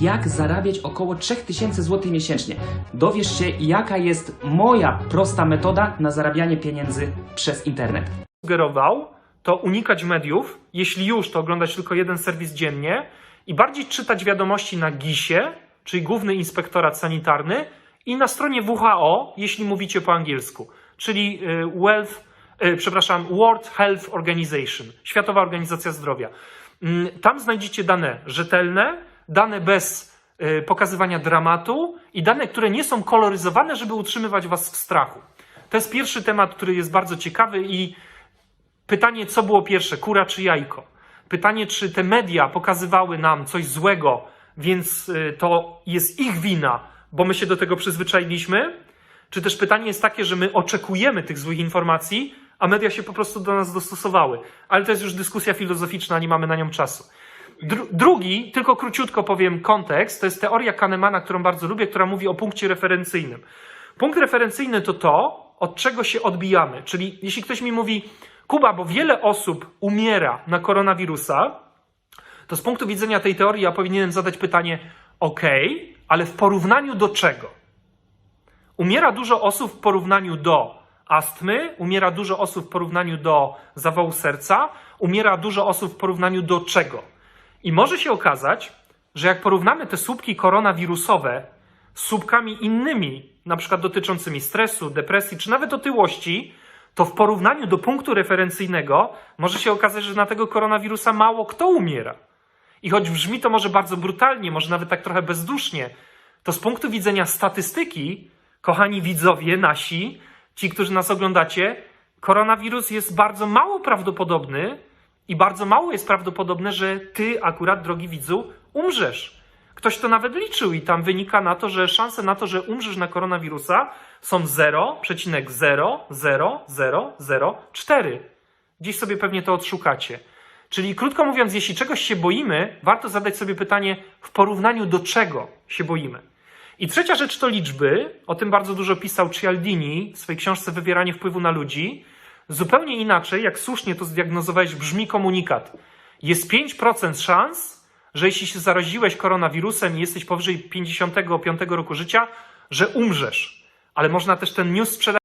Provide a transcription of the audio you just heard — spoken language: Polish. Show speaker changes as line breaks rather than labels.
jak zarabiać około 3000 zł miesięcznie. Dowiesz się, jaka jest moja prosta metoda na zarabianie pieniędzy przez internet.
sugerował, to unikać mediów, jeśli już, to oglądać tylko jeden serwis dziennie i bardziej czytać wiadomości na GIS-ie, czyli Główny Inspektorat Sanitarny, i na stronie WHO, jeśli mówicie po angielsku, czyli y, Wealth, y, przepraszam, World Health Organization, Światowa Organizacja Zdrowia. Mm, Tam znajdziecie dane rzetelne, dane bez y, pokazywania dramatu i dane, które nie są koloryzowane, żeby utrzymywać was w strachu. To jest pierwszy temat, który jest bardzo ciekawy i Pytanie, co było pierwsze, kura czy jajko? Pytanie, czy te media pokazywały nam coś złego, więc y, to jest ich wina, bo my się do tego przyzwyczailiśmy? Czy też pytanie jest takie, że my oczekujemy tych złych informacji, a media się po prostu do nas dostosowały? Ale to jest już dyskusja filozoficzna, nie mamy na nią czasu. Dru- drugi, tylko króciutko powiem kontekst, to jest teoria Kahnemana, którą bardzo lubię, która mówi o punkcie referencyjnym. Punkt referencyjny to to, od czego się odbijamy. Czyli jeśli ktoś mi mówi, Kuba, bo wiele osób umiera na koronawirusa, to z punktu widzenia tej teorii ja powinienem zadać pytanie, ok, ale w porównaniu do czego? Umiera dużo osób w porównaniu do astmy, umiera dużo osób w porównaniu do zawału serca, umiera dużo osób w porównaniu do czego? I może się okazać, że jak porównamy te słupki koronawirusowe z słupkami innymi, na przykład dotyczącymi stresu, depresji czy nawet otyłości, to w porównaniu do punktu referencyjnego może się okazać, że na tego koronawirusa mało kto umiera. I choć brzmi to może bardzo brutalnie, może nawet tak trochę bezdusznie, to z punktu widzenia statystyki, kochani widzowie nasi, ci, którzy nas oglądacie, koronawirus jest bardzo mało prawdopodobny i bardzo mało jest prawdopodobne, że ty akurat, drogi widzu, umrzesz. Ktoś to nawet liczył i tam wynika na to, że szanse na to, że umrzesz na koronawirusa są 0,00004. Gdzieś sobie pewnie to odszukacie. Czyli krótko mówiąc, jeśli czegoś się boimy, warto zadać sobie pytanie, w porównaniu do czego się boimy. I trzecia rzecz to liczby. O tym bardzo dużo pisał Cialdini w swojej książce Wywieranie wpływu na ludzi. Zupełnie inaczej, jak słusznie to zdiagnozowałeś, brzmi komunikat. Jest 5% szans, że jeśli się zaraziłeś koronawirusem i jesteś powyżej 55 roku życia, że umrzesz. Ale można też ten news sprzedać.